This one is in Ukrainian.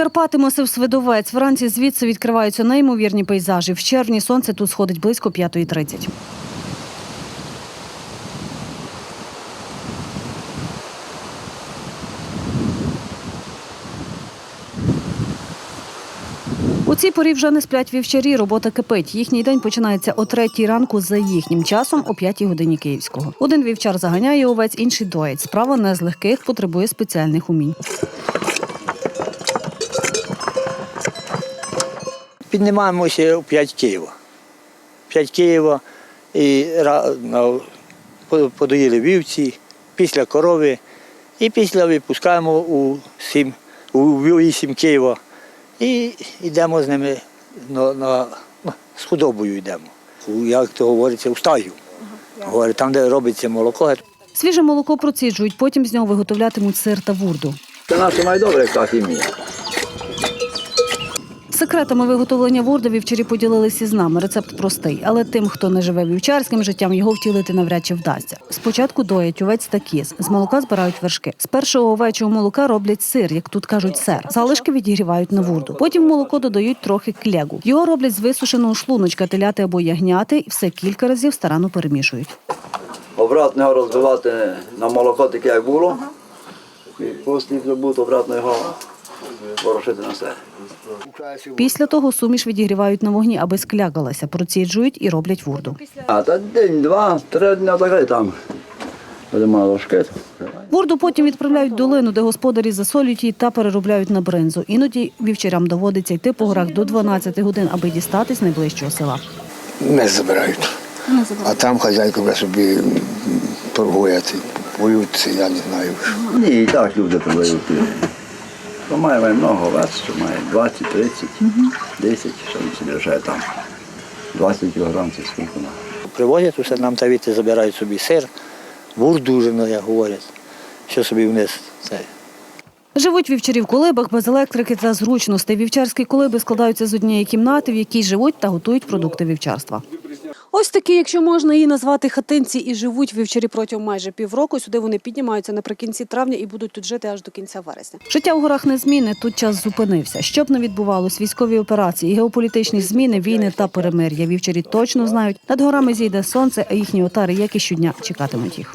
Карпати масив Свидовець. Вранці звідси відкриваються неймовірні пейзажі. В червні сонце тут сходить близько 5.30. У цій порі вже не сплять вівчарі, робота кипить. Їхній день починається о третій ранку за їхнім часом, о п'ятій годині київського. Один вівчар заганяє овець, інший доїть. Справа не з легких, потребує спеціальних умінь. Піднімаємося в 5 Києва. 5 Києва і подоїли вівці, після корови, і після випускаємо у 7, у 8 Києва і йдемо з ними на, на, з худобою йдемо. У, Як то говориться, у стаю. Говорить, там, де робиться молоко, Свіже молоко проціджують, потім з нього виготовлятимуть сир та вурду. Це наше найдобре, як так і мій. Секретами виготовлення вурди вівчарі поділилися з нами. Рецепт простий, але тим, хто не живе вівчарським життям, його втілити навряд чи вдасться. Спочатку доять овець та кіз. З молока збирають вершки. З першого овечого молока роблять сир, як тут кажуть, сер. Залишки відігрівають на вурду. Потім в молоко додають трохи клягу. Його роблять з висушеного шлуночка, теляти або ягняти, і все кілька разів старанно перемішують. Обратно його розбивати на молоко таке, як було. І після забути обратно його на. Після того суміш відігрівають на вогні, аби склягалася, проціджують і роблять вурду. А та день, два, три дні таке там. Вурду потім відправляють в долину, де господарі засолюють її та переробляють на бринзу. Іноді вівчарям доводиться йти по горах до 12 годин, аби дістатись найближчого села. не забирають. А там хазяйка вже собі торгує, ці, я не знаю. Ні, і так люди продають. То має має много овець, що має 20, 30, 10, що він собі лишає там. 20 кілограм це скільки на. привозять усе, нам та віти забирають собі сир, вурду ну, як говорять, що собі вниз. Це. Живуть вівчарі в колибах без електрики та зручностей. Вівчарські колиби складаються з однієї кімнати, в якій живуть та готують продукти вівчарства. Ось такі, якщо можна її назвати хатинці, і живуть вівчарі протягом майже півроку. Сюди вони піднімаються наприкінці травня і будуть тут жити аж до кінця вересня. Життя в горах не зміни, Тут час зупинився. Щоб не відбувалось, військові операції, геополітичні зміни, війни та перемир'я. Вівчарі точно знають, над горами зійде сонце, а їхні отари, як і щодня, чекатимуть їх.